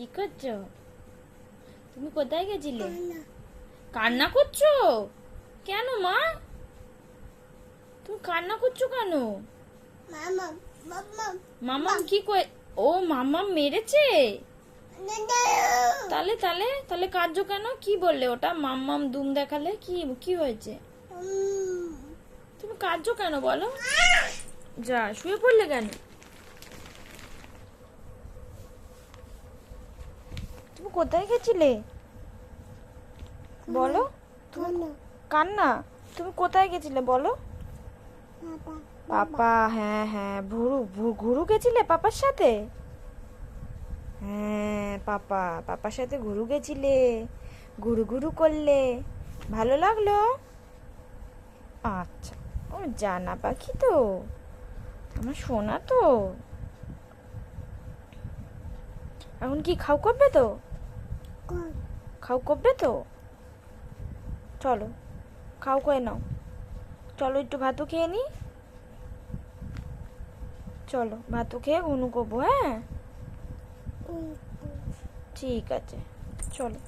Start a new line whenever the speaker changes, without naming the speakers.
কি করছ? তুমি কোথায় গেছিলে? কান্না। করছ? কেন মা? তুমি কান্না করছ কেন?
মামা
মামাম কি কই ও মামাম মেরেছে? তাহলে তাহলে তাহলে কাঁদছো কেন? কি বললে ওটা? মাম্মাম দুম দেখালে কি কি হয়েছে? তুমি কাঁদছো কেন বলো? যা শুয়ে পড়লে কেন? কোথায় গেছিলে? বলো। কান্না। তুমি কোথায় গেছিলে বলো? পাপা। হ্যাঁ হ্যাঁ ভুরু ঘুরু গেছিলে পাপার সাথে? হ্যাঁ পাপা পাপার সাথে ঘুরু গেছিলে। ঘুরু ঘুরু করলে। ভালো লাগল? আচ্ছা ও জানা পাখি তো। আমার সোনা তো। এখন কি খাও করবে তো? খাও করবে তো? চলো খাও করে নাও। চলো একটু ভাতও খেয়ে নি। চলো ভাতও খেয়ে ঘুনু করব হ্যাঁ? ঠিক আছে চলো।